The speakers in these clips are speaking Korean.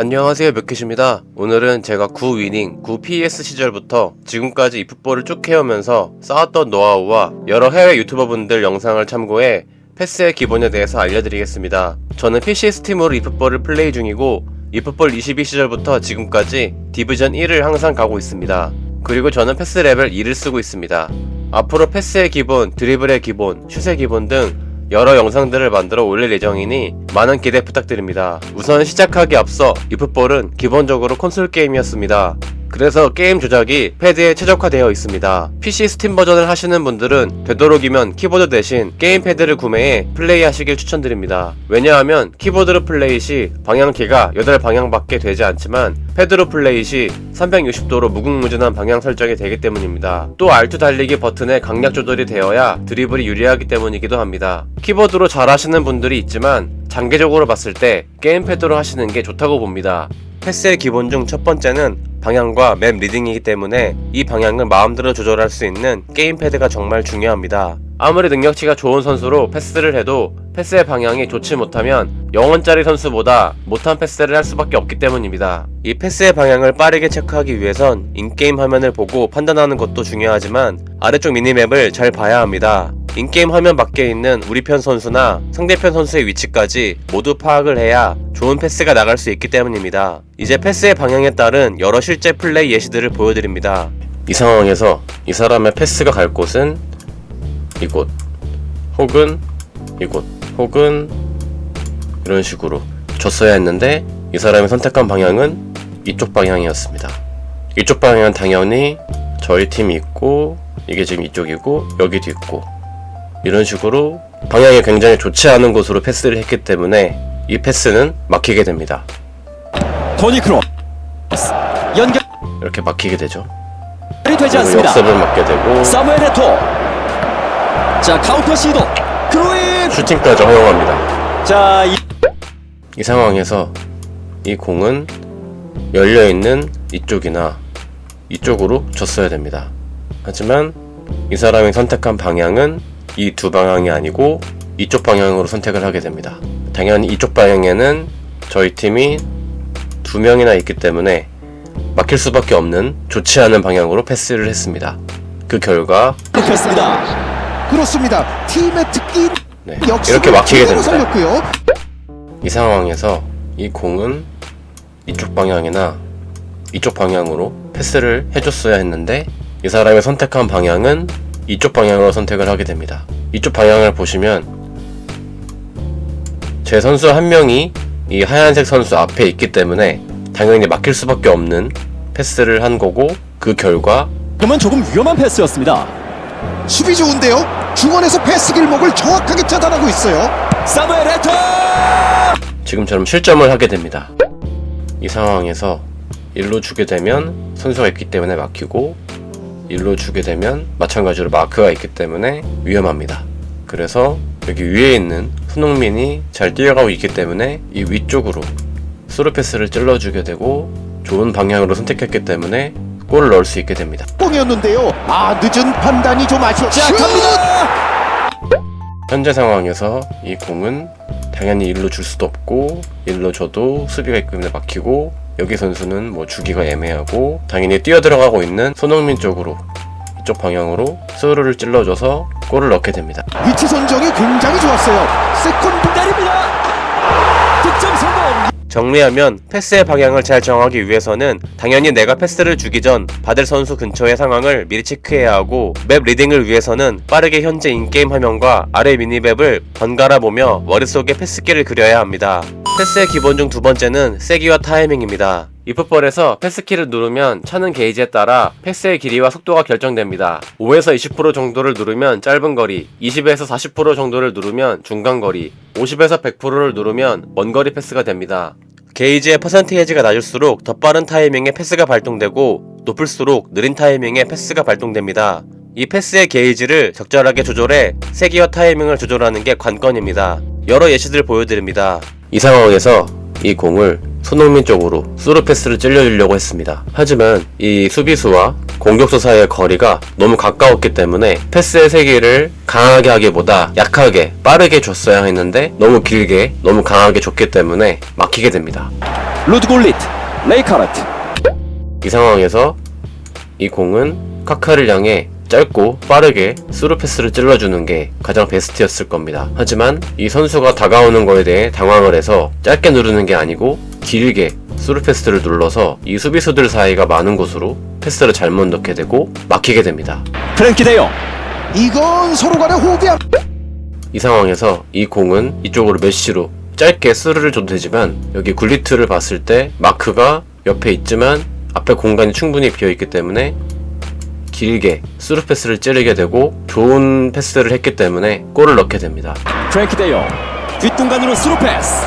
안녕하세요 몇캣입니다. 오늘은 제가 9위닝 9PS 시절부터 지금까지 이풋볼을 쭉 해오면서 쌓았던 노하우와 여러 해외 유튜버분들 영상을 참고해 패스의 기본에 대해서 알려드리겠습니다. 저는 PC 스팀으로 이풋볼을 플레이 중이고 이풋볼 22 시절부터 지금까지 디비전 1을 항상 가고 있습니다. 그리고 저는 패스 레벨 2를 쓰고 있습니다. 앞으로 패스의 기본, 드리블의 기본, 슛의 기본 등 여러 영상들을 만들어 올릴 예정이니 많은 기대 부탁드립니다. 우선 시작하기 앞서 이풋볼은 기본적으로 콘솔 게임이었습니다. 그래서 게임 조작이 패드에 최적화되어 있습니다. PC 스팀 버전을 하시는 분들은 되도록이면 키보드 대신 게임 패드를 구매해 플레이하시길 추천드립니다. 왜냐하면 키보드로 플레이 시 방향키가 8방향밖에 되지 않지만 패드로 플레이 시 360도로 무궁무진한 방향 설정이 되기 때문입니다. 또 R2 달리기 버튼의 강약 조절이 되어야 드리블이 유리하기 때문이기도 합니다. 키보드로 잘 하시는 분들이 있지만 장기적으로 봤을 때 게임패드로 하시는 게 좋다고 봅니다. 패스의 기본 중 첫 번째는 방향과 맵 리딩이기 때문에 이 방향을 마음대로 조절할 수 있는 게임패드가 정말 중요합니다. 아무리 능력치가 좋은 선수로 패스를 해도 패스의 방향이 좋지 못하면 영원짜리 선수보다 못한 패스를 할 수밖에 없기 때문입니다. 이 패스의 방향을 빠르게 체크하기 위해선 인게임 화면을 보고 판단하는 것도 중요하지만 아래쪽 미니맵을 잘 봐야 합니다. 인게임 화면 밖에 있는 우리 편 선수나 상대편 선수의 위치까지 모두 파악을 해야 좋은 패스가 나갈 수 있기 때문입니다. 이제 패스의 방향에 따른 여러 실제 플레이 예시들을 보여드립니다. 이 상황에서 이 사람의 패스가 갈 곳은 이곳 혹은 이곳 혹은 이런 식으로 줬어야 했는데 이 사람이 선택한 방향은 이쪽 방향이었습니다. 이쪽 방향은 당연히 저희 팀이 있고 이게 지금 이쪽이고 여기도 있고 이런 식으로 방향이 굉장히 좋지 않은 곳으로 패스를 했기 때문에 이 패스는 막히게 됩니다. 토니 크로스 연결이 이렇게 막히게 되죠. 되지 않습니다. 역습을 맞게 되고 사무엘 에토 자 카운터 시도 크루이 슈팅까지 허용합니다. 자 이 이 상황에서 이 공은 열려 있는 이쪽이나 이쪽으로 줬어야 됩니다. 하지만 이 사람이 선택한 방향은 이 두 방향이 아니고 이쪽 방향으로 선택을 하게 됩니다. 당연히 이쪽 방향에는 저희 팀이 두 명이나 있기 때문에 막힐 수밖에 없는 좋지 않은 방향으로 패스를 했습니다. 그 결과 했습니다. 그렇습니다. 팀의 특기 네, 이렇게 막히게 됩니다. 살렸고요. 이 상황에서 이 공은 이쪽 방향이나 이쪽 방향으로 패스를 해줬어야 했는데 이 사람이 선택한 방향은 이쪽 방향으로 선택을 하게 됩니다. 이쪽 방향을 보시면 제 선수 한 명이 이 하얀색 선수 앞에 있기 때문에 당연히 막힐 수밖에 없는 패스를 한 거고 그 결과 그러면 조금 위험한 패스였습니다. 수비 좋은데요. 중원에서 패스 길목을 정확하게 차단하고 있어요. 사무엘 에토 지금처럼 실점을 하게 됩니다. 이 상황에서 일로 주게 되면 선수가 있기 때문에 막히고 일로 주게 되면 마찬가지로 마크가 있기 때문에 위험합니다. 그래서 여기 위에 있는 손흥민이 잘 뛰어가고 있기 때문에 이 위쪽으로 스루 패스를 찔러주게 되고 좋은 방향으로 선택했기 때문에 골을 넣을 수 있게 됩니다. 공이었는데요. 아 늦은 판단이 좀 아쉬워. 자 슛! 갑니다. 현재 상황에서 이 공은 당연히 일로 줄 수도 없고 일로 줘도 수비가 때문에 막히고 여기 선수는 뭐 주기가 애매하고 당연히 뛰어 들어가고 있는 손흥민 쪽으로 이쪽 방향으로 스루를 찔러줘서 골을 넣게 됩니다. 위치 선정이 굉장히 좋았어요. 세컨드 때립니다. 정리하면 패스의 방향을 잘 정하기 위해서는 당연히 내가 패스를 주기 전 받을 선수 근처의 상황을 미리 체크해야 하고 맵 리딩을 위해서는 빠르게 현재 인게임 화면과 아래 미니맵을 번갈아 보며 머릿속에 패스키를 그려야 합니다. 패스의 기본 중 두 번째는 세기와 타이밍입니다. 이 풋볼에서 패스키를 누르면 차는 게이지에 따라 패스의 길이와 속도가 결정됩니다. 5에서 20% 정도를 누르면 짧은 거리, 20에서 40% 정도를 누르면 중간 거리, 50에서 100%를 누르면 먼 거리 패스가 됩니다. 게이지의 퍼센테이지가 낮을수록 더 빠른 타이밍에 패스가 발동되고 높을수록 느린 타이밍에 패스가 발동됩니다. 이 패스의 게이지를 적절하게 조절해 세기와 타이밍을 조절하는 게 관건입니다. 여러 예시들 보여드립니다. 이 상황에서 이 공을 손흥민 쪽으로 스루 패스를 찔러주려고 했습니다. 하지만 이 수비수와 공격수 사이의 거리가 너무 가까웠기 때문에 패스의 세기를 강하게 하기보다 약하게 빠르게 줬어야 했는데 너무 길게 너무 강하게 줬기 때문에 막히게 됩니다. 루드골리트, 레이카르트. 이 상황에서 이 공은 카카를 향해 짧고 빠르게 스루 패스를 찔러주는 게 가장 베스트였을 겁니다. 하지만 이 선수가 다가오는 거에 대해 당황을 해서 짧게 누르는 게 아니고 길게 스루 패스를 눌러서 이 수비수들 사이가 많은 곳으로 패스를 잘못 넣게 되고 막히게 됩니다. 프랭키 데용. 이건 서로 간의 호흡이 안이 상황에서 이 공은 이쪽으로 메시로 짧게 스르를 줘도 되지만 여기 굴리트를 봤을 때 마크가 옆에 있지만 앞에 공간이 충분히 비어 있기 때문에 길게 스루 패스를 찌르게 되고 좋은 패스를 했기 때문에 골을 넣게 됩니다. 프랭키 데용. 뒷공간으로 스루 패스.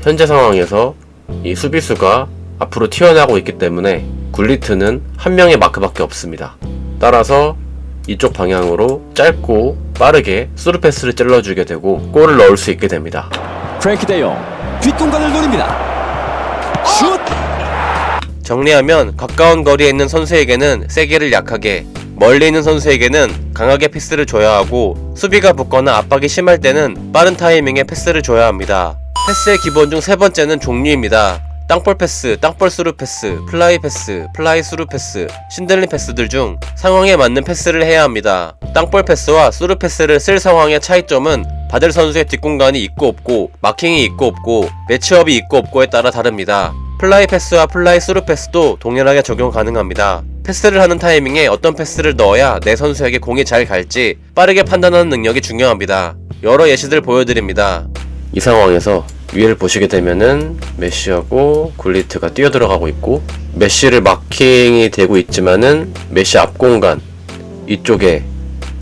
현재 상황에서 이 수비수가 앞으로 튀어나오고 있기 때문에 굴리트는 한 명의 마크밖에 없습니다. 따라서 이쪽 방향으로 짧고 빠르게 스루 패스를 찔러주게 되고 골을 넣을 수 있게 됩니다. 프랭키 데용. 뒷공간을 노립니다. 슛! 정리하면 가까운 거리에 있는 선수에게는 세게를 약하게 멀리 있는 선수에게는 강하게 패스를 줘야 하고 수비가 붙거나 압박이 심할 때는 빠른 타이밍에 패스를 줘야 합니다. 패스의 기본 중 세 번째는 종류입니다. 땅볼 패스, 땅볼 스루 패스, 플라이 패스, 플라이 스루 패스, 신들린 패스들 중 상황에 맞는 패스를 해야 합니다. 땅볼 패스와 스루 패스를 쓸 상황의 차이점은 받을 선수의 뒷공간이 있고 없고, 마킹이 있고 없고, 매치업이 있고 없고에 따라 다릅니다. 플라이 패스와 플라이 스루 패스도 동일하게 적용 가능합니다. 패스를 하는 타이밍에 어떤 패스를 넣어야 내 선수에게 공이 잘 갈지 빠르게 판단하는 능력이 중요합니다. 여러 예시들 보여드립니다. 이 상황에서 위를 보시게 되면은 메시하고 굴리트가 뛰어들어가고 있고 메시를 마킹이 되고 있지만은 메시 앞 공간 이쪽에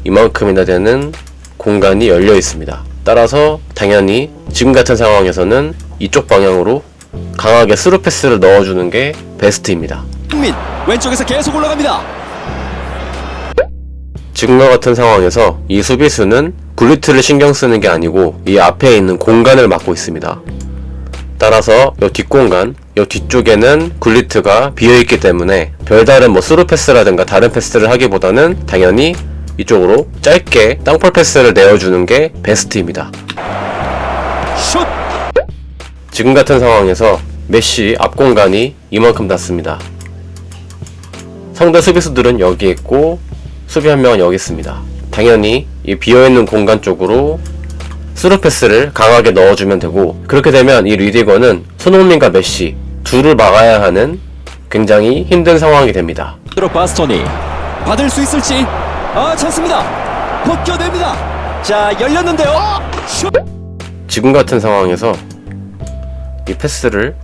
이만큼이나 되는 공간이 열려 있습니다. 따라서 당연히 지금 같은 상황에서는 이쪽 방향으로 강하게 스루 패스를 넣어주는 게 베스트입니다. 민 왼쪽에서 계속 올라갑니다. 지금과 같은 상황에서 이 수비수는 굴리트를 신경 쓰는 게 아니고 이 앞에 있는 공간을 막고 있습니다. 따라서 이 뒷공간, 이 뒤쪽에는 굴리트가 비어있기 때문에 별다른 뭐 스루 패스라든가 다른 패스를 하기보다는 당연히 이쪽으로 짧게 땅볼 패스를 내어주는 게 베스트입니다. 슛! 지금 같은 상황에서 메시 앞 공간이 이만큼 닿습니다. 상대 수비수들은 여기 있고 수비 한 명은 여기 있습니다. 당연히 이 비어있는 공간 쪽으로 스루 패스를 강하게 넣어주면 되고 그렇게 되면 이 리디거는 손흥민과 메시 둘을 막아야 하는 굉장히 힘든 상황이 됩니다. 드로 바스토니 받을 수 있을지 아 찬스입니다 벗겨냅니다 자 열렸는데요 슛 지금 같은 상황에서 이 패스를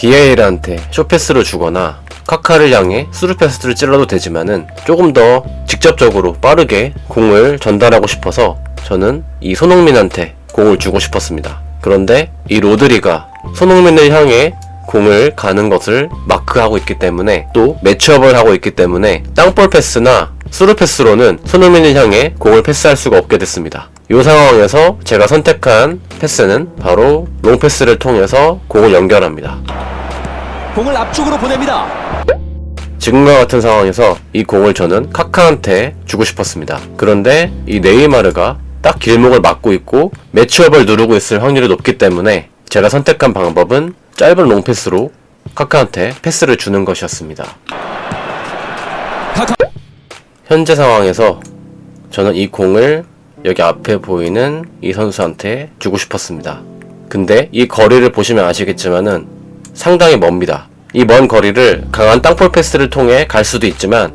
비에이르한테 쇼패스를 주거나 카카를 향해 스루 패스를 찔러도 되지만은 조금 더 직접적으로 빠르게 공을 전달하고 싶어서 저는 이 손흥민한테 공을 주고 싶었습니다. 그런데 이 로드리가 손흥민을 향해 공을 가는 것을 마크하고 있기 때문에 또 매치업을 하고 있기 때문에 땅볼 패스나 스루 패스로는 손흥민을 향해 공을 패스할 수가 없게 됐습니다. 이 상황에서 제가 선택한 패스는 바로 롱 패스를 통해서 공을 연결합니다. 공을 앞쪽으로 보냅니다 지금과 같은 상황에서 이 공을 저는 카카한테 주고 싶었습니다. 그런데 이 네이마르가 딱 길목을 막고 있고 매치업을 누르고 있을 확률이 높기 때문에 제가 선택한 방법은 짧은 롱패스로 카카한테 패스를 주는 것이었습니다. 현재 상황에서 저는 이 공을 여기 앞에 보이는 이 선수한테 주고 싶었습니다. 근데 이 거리를 보시면 아시겠지만은 상당히 멉니다. 이 먼 거리를 강한 땅볼 패스를 통해 갈 수도 있지만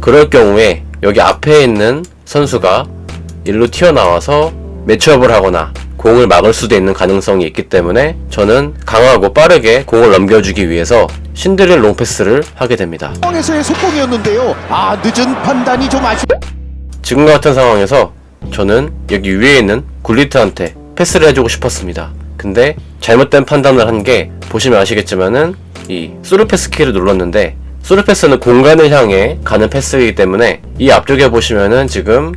그럴 경우에 여기 앞에 있는 선수가 일로 튀어나와서 매치업을 하거나 공을 막을 수도 있는 가능성이 있기 때문에 저는 강하고 빠르게 공을 넘겨주기 위해서 신드릴 롱패스를 하게 됩니다. 상황에서의 속공이었는데요. 아 늦은 판단이 좀 아쉬. 지금과 같은 상황에서 저는 여기 위에 있는 굴리트한테 패스를 해주고 싶었습니다. 근데 잘못된 판단을 한 게 보시면 아시겠지만은 이 스루 패스 키를 눌렀는데 스루 패스는 공간을 향해 가는 패스이기 때문에 이 앞쪽에 보시면은 지금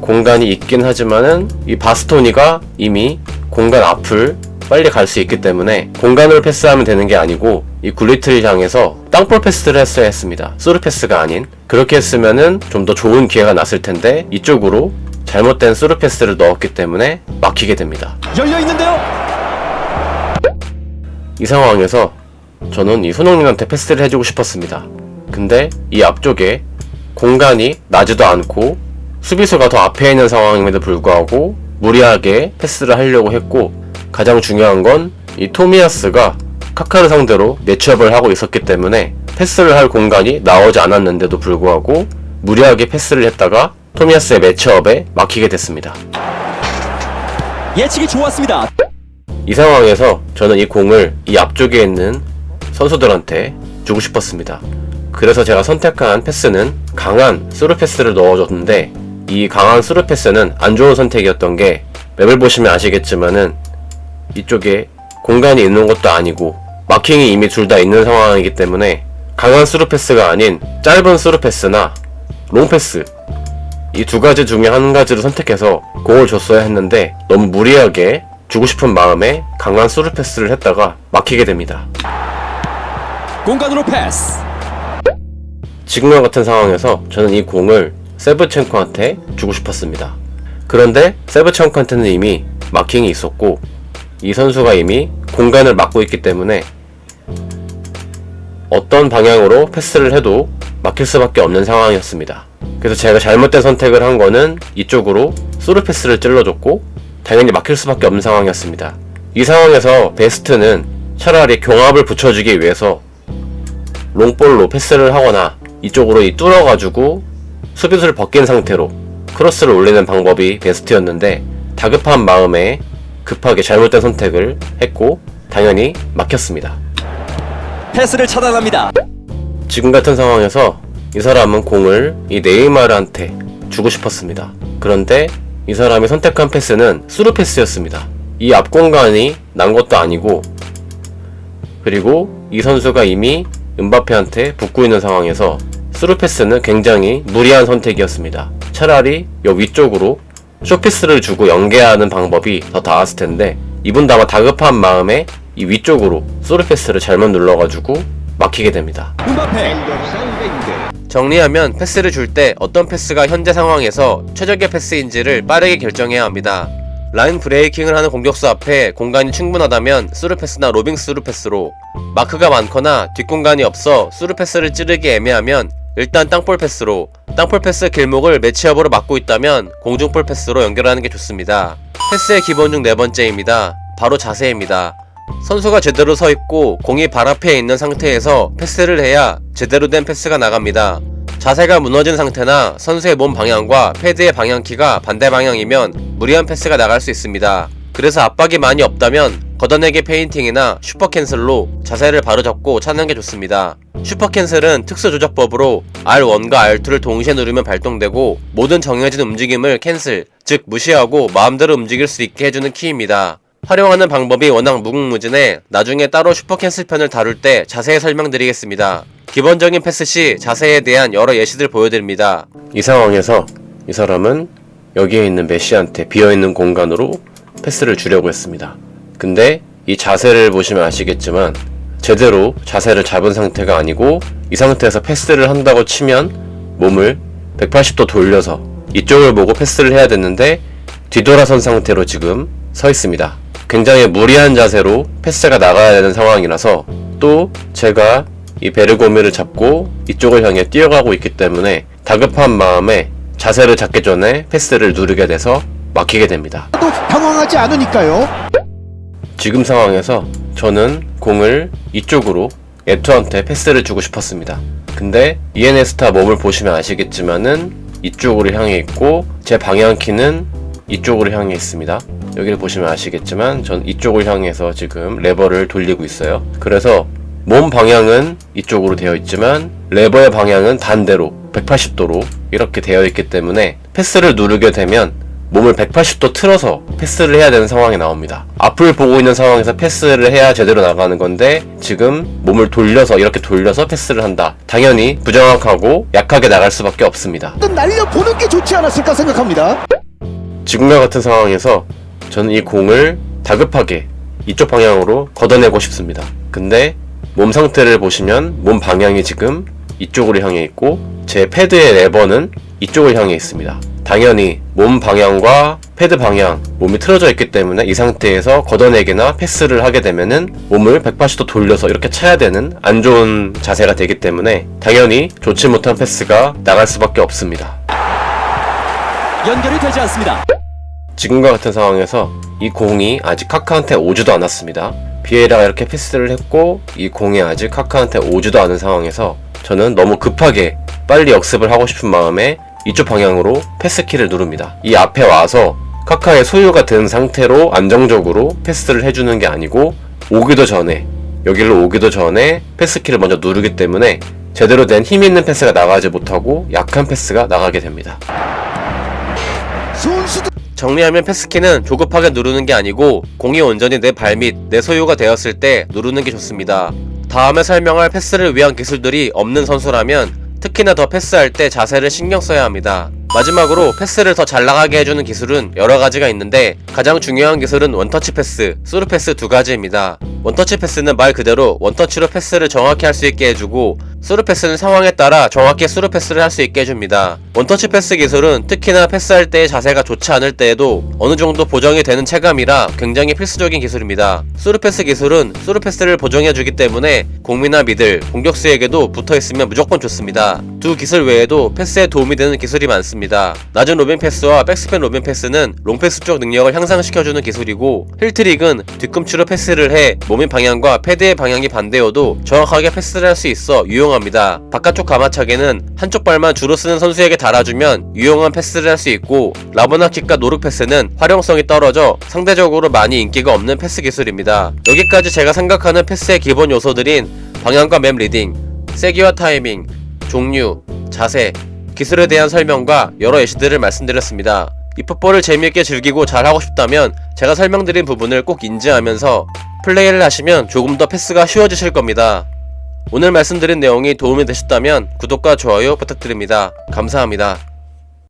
공간이 있긴 하지만은 이 바스토니가 이미 공간 앞을 빨리 갈 수 있기 때문에 공간으로 패스하면 되는 게 아니고 이 굴리트를 향해서 땅볼 패스를 했어야 했습니다. 스루 패스가 아닌 그렇게 했으면은 좀 더 좋은 기회가 났을 텐데 이쪽으로 잘못된 스루 패스를 넣었기 때문에 막히게 됩니다. 열려 있는데요. 이 상황에서 저는 이 손흥민한테 패스를 해주고 싶었습니다. 근데 이 앞쪽에 공간이 나지도 않고 수비수가 더 앞에 있는 상황임에도 불구하고 무리하게 패스를 하려고 했고 가장 중요한 건 이 토미야스가 카카를 상대로 매치업을 하고 있었기 때문에 패스를 할 공간이 나오지 않았는데도 불구하고 무리하게 패스를 했다가 토미야스의 매치업에 막히게 됐습니다. 예측이 좋았습니다. 이 상황에서 저는 이 공을 이 앞쪽에 있는 선수들한테 주고 싶었습니다. 그래서 제가 선택한 패스는 강한 스루 패스를 넣어줬는데 이 강한 스루 패스는 안 좋은 선택이었던 게 맵을 보시면 아시겠지만은 이쪽에 공간이 있는 것도 아니고 마킹이 이미 둘 다 있는 상황이기 때문에 강한 스루 패스가 아닌 짧은 스루 패스나 롱 패스 이 두 가지 중에 한 가지를 선택해서 공을 줬어야 했는데 너무 무리하게 주고 싶은 마음에 강한 스루 패스를 했다가 막히게 됩니다. 공간으로 패스. 지금과 같은 상황에서 저는 이 공을 세브첸코한테 주고 싶었습니다. 그런데 세브첸코한테는 이미 마킹이 있었고 이 선수가 이미 공간을 막고 있기 때문에 어떤 방향으로 패스를 해도 막힐 수밖에 없는 상황이었습니다. 그래서 제가 잘못된 선택을 한 거는 이쪽으로 스루 패스를 찔러줬고 당연히 막힐 수밖에 없는 상황이었습니다. 이 상황에서 베스트는 차라리 경합을 붙여주기 위해서 롱볼로 패스를 하거나 이쪽으로 이 뚫어가지고 수비수를 벗긴 상태로 크로스를 올리는 방법이 베스트였는데 다급한 마음에 급하게 잘못된 선택을 했고 당연히 막혔습니다. 패스를 차단합니다. 지금 같은 상황에서 이 사람은 공을 이 네이마르한테 주고 싶었습니다. 그런데 이 사람이 선택한 패스는 스루 패스였습니다. 이 앞 공간이 난 것도 아니고 그리고 이 선수가 이미 은바페한테 붙고 있는 상황에서 스루 패스는 굉장히 무리한 선택이었습니다. 차라리 여 위쪽으로 쇼패스를 주고 연계하는 방법이 더 나았을 텐데 이분도 아마 다급한 마음에 이 위쪽으로 스루 패스를 잘못 눌러가지고 막히게 됩니다. 정리하면 패스를 줄 때 어떤 패스가 현재 상황에서 최적의 패스인지를 빠르게 결정해야 합니다. 라인 브레이킹을 하는 공격수 앞에 공간이 충분하다면 스루 패스나 로빙 스루 패스로 마크가 많거나 뒷공간이 없어 스루 패스를 찌르기 애매하면 일단 땅볼 패스로 땅볼 패스 길목을 매치업으로 막고 있다면 공중볼 패스로 연결하는 게 좋습니다. 패스의 기본 중 네 번째입니다. 바로 자세입니다. 선수가 제대로 서 있고 공이 발 앞에 있는 상태에서 패스를 해야 제대로 된 패스가 나갑니다. 자세가 무너진 상태나 선수의 몸 방향과 패드의 방향키가 반대 방향이면 무리한 패스가 나갈 수 있습니다. 그래서 압박이 많이 없다면 걷어내기 페인팅이나 슈퍼 캔슬로 자세를 바로 잡고 찾는 게 좋습니다. 슈퍼 캔슬은 특수 조작법으로 R1과 R2를 동시에 누르면 발동되고 모든 정해진 움직임을 캔슬, 즉 무시하고 마음대로 움직일 수 있게 해주는 키입니다. 활용하는 방법이 워낙 무궁무진해 나중에 따로 슈퍼 캔슬 편을 다룰 때 자세히 설명드리겠습니다. 기본적인 패스 시 자세에 대한 여러 예시들 보여드립니다. 이 상황에서 이 사람은 여기에 있는 메시한테 비어있는 공간으로 패스를 주려고 했습니다. 근데 이 자세를 보시면 아시겠지만 제대로 자세를 잡은 상태가 아니고 이 상태에서 패스를 한다고 치면 몸을 180도 돌려서 이쪽을 보고 패스를 해야 되는데 뒤돌아선 상태로 지금 서 있습니다. 굉장히 무리한 자세로 패스가 나가야 되는 상황이라서 또 제가 이 베르고미를 잡고 이쪽을 향해 뛰어가고 있기 때문에 다급한 마음에 자세를 잡기 전에 패스를 누르게 돼서 막히게 됩니다. 또 당황하지 않으니까요. 지금 상황에서 저는 공을 이쪽으로 에투한테 패스를 주고 싶었습니다. 근데 이에네스타 몸을 보시면 아시겠지만은 이쪽으로 향해 있고 제 방향키는 이쪽으로 향해 있습니다. 여기를 보시면 아시겠지만 전 이쪽을 향해서 지금 레버를 돌리고 있어요. 그래서 몸 방향은 이쪽으로 되어 있지만 레버의 방향은 반대로 180도로 이렇게 되어 있기 때문에 패스를 누르게 되면 몸을 180도 틀어서 패스를 해야 되는 상황이 나옵니다. 앞을 보고 있는 상황에서 패스를 해야 제대로 나가는 건데 지금 몸을 돌려서 이렇게 돌려서 패스를 한다. 당연히 부정확하고 약하게 나갈 수밖에 없습니다. 또 날려보는 게 좋지 않았을까 생각합니다. 지금과 같은 상황에서 저는 이 공을 다급하게 이쪽 방향으로 걷어내고 싶습니다. 근데 몸 상태를 보시면 몸 방향이 지금 이쪽으로 향해 있고 제 패드의 레버는 이쪽을 향해 있습니다. 당연히 몸 방향과 패드 방향, 몸이 틀어져 있기 때문에 이 상태에서 걷어내기나 패스를 하게 되면은 몸을 180도 돌려서 이렇게 차야 되는 안 좋은 자세가 되기 때문에 당연히 좋지 못한 패스가 나갈 수밖에 없습니다. 연결이 되지 않습니다. 지금과 같은 상황에서 이 공이 아직 카카한테 오지도 않았습니다. 비에라가 이렇게 패스를 했고 이 공이 아직 카카한테 오지도 않은 상황에서 저는 너무 급하게 빨리 역습을 하고 싶은 마음에 이쪽 방향으로 패스키를 누릅니다. 이 앞에 와서 카카의 소유가 된 상태로 안정적으로 패스를 해주는 게 아니고 오기도 전에 여기로 오기도 전에 패스키를 먼저 누르기 때문에 제대로 된 힘 있는 패스가 나가지 못하고 약한 패스가 나가게 됩니다. 선수들 정리하면 패스키는 조급하게 누르는 게 아니고 공이 온전히 내 발 및 내 소유가 되었을 때 누르는 게 좋습니다. 다음에 설명할 패스를 위한 기술들이 없는 선수라면 특히나 더 패스할 때 자세를 신경 써야 합니다. 마지막으로 패스를 더 잘 나가게 해주는 기술은 여러 가지가 있는데 가장 중요한 기술은 원터치 패스, 스루 패스 두 가지입니다. 원터치 패스는 말 그대로 원터치로 패스를 정확히 할 수 있게 해주고 스루 패스는 상황에 따라 정확히 스루 패스를 할 수 있게 해줍니다. 원터치 패스 기술은 특히나 패스할 때의 자세가 좋지 않을 때에도 어느 정도 보정이 되는 체감이라 굉장히 필수적인 기술입니다. 스루 패스 기술은 스루 패스를 보정해주기 때문에 공미나 미들, 공격수에게도 붙어 있으면 무조건 좋습니다. 두 기술 외에도 패스에 도움이 되는 기술이 많습니다. 낮은 로빙 패스와 백스핀 로빙 패스는 롱패스 쪽 능력을 향상시켜주는 기술이고 힐트릭은 뒤꿈치로 패스를 해 몸의 방향과 패드의 방향이 반대여도 정확하게 패스를 할 수 있어 유용합니다. 바깥쪽 가마차기는 한쪽 발만 주로 쓰는 선수에게 달아주면 유용한 패스를 할 수 있고 라보나킥과 노룩 패스는 활용성이 떨어져 상대적으로 많이 인기가 없는 패스 기술입니다. 여기까지 제가 생각하는 패스의 기본 요소들인 방향과 맵 리딩, 세기와 타이밍, 종류, 자세, 기술에 대한 설명과 여러 예시들을 말씀드렸습니다. 이 풋볼을 재미있게 즐기고 잘하고 싶다면 제가 설명드린 부분을 꼭 인지하면서 플레이를 하시면 조금 더 패스가 쉬워지실 겁니다. 오늘 말씀드린 내용이 도움이 되셨다면 구독과 좋아요 부탁드립니다. 감사합니다.